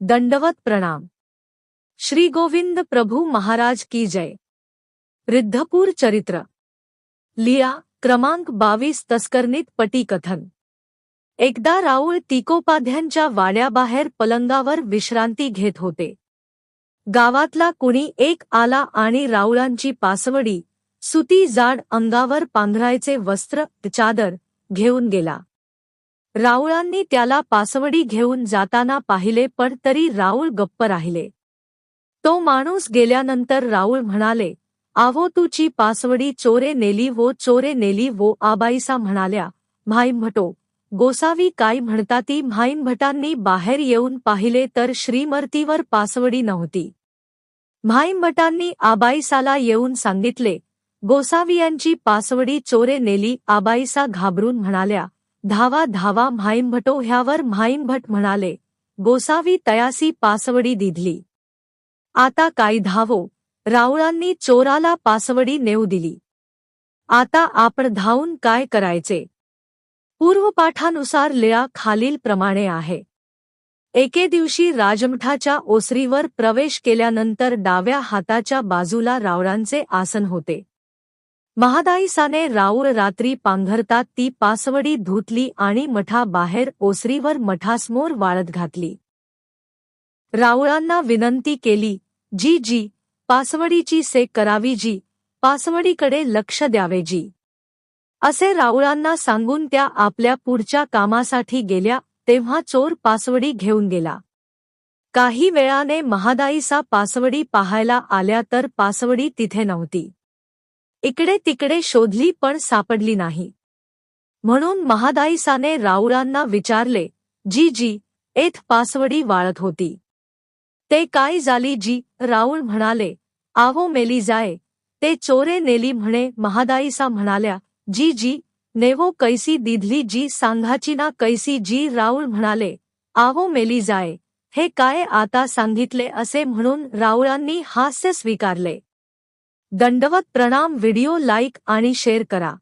दंडवत प्रणाम. श्री गोविंद प्रभू महाराज की जय. रिद्धपूर चरित्र. लिया क्रमांक बावीस तस्करणीत पटीकथन. एकदा राऊळ तिकोपाध्यांच्या वाड्याबाहेर पलंगावर विश्रांती घेत होते. गावातला कुणी एक आला आणि राऊळांची पासवडी सुती जाड अंगावर पांघरायचे वस्त्र चादर घेऊन गेला. राऊळांनी त्याला पासवडी घेऊन जाताना पाहिले पण तरी राऊळ गप्प राहिले. तो माणूस गेल्यानंतर राऊळ म्हणाले आवो तुची पासवडी चोरे नेली वो चोरे नेली वो आबाईसा म्हणाल्या म्हाईंभटो गोसावी काय म्हणताती म्हाईंभटांनी बाहेर येऊन पाहिले तर श्रीमर्तीवर पासवडी नव्हती. म्हाईंभटांनी आबाईसाला येऊन सांगितले गोसावियांची पासवडी चोरे नेली आबाईसा घाबरून म्हणाल्या धावा धावा म्हाईंभटो ह्यावर म्हाईंभट म्हणाले गोसावी तयासी पासवडी दिधली. आता काय धावो रावळांनी चोराला पासवडी नेऊ दिली. आता आपण धावून काय करायचे? पूर्वपाठानुसार लिळा खालील प्रमाणे आहे. एके दिवशी राजमठाच्या ओसरीवर प्रवेश केल्यानंतर डाव्या हाताच्या बाजूला रावळांचे आसन होते. महादाईसाने राऊळ रात्री पांघरतात ती पासवडी धुतली आणि मठाबाहेर ओसरीवर मठासमोर वाळत घातली. राऊळांना विनंती केली जी जी पासवडीची से करावी जी पासवडीकडे लक्ष द्यावे जी असे राऊळांना सांगून त्या आपल्या पुढच्या कामासाठी गेल्या तेव्हा चोर पासवडी घेऊन गेला. काही वेळाने महादाईसा पासवडी पाहायला आल्या तर पासवडी तिथे नव्हती. इकडे तिकडे शोधली पण सापडली नाही. म्हणून महादाईसाने राऊळांना विचारले जी जी एथ पासवडी वाळत होती. ते काय झाली जी? राऊळ म्हणाले आवो मेली जाय. ते चोरे नेली म्हणे महादाईसा म्हणाल्या जी जी नेवो कैसी दिधली जी सांगाची ना कैसी जी? राऊळ म्हणाले आवो मेली जाय. हे काय आता सांगितले असे म्हणून राऊळांनी हास्य स्वीकारले. दंडवत प्रणाम व्हिडिओ लाईक आणि शेअर करा.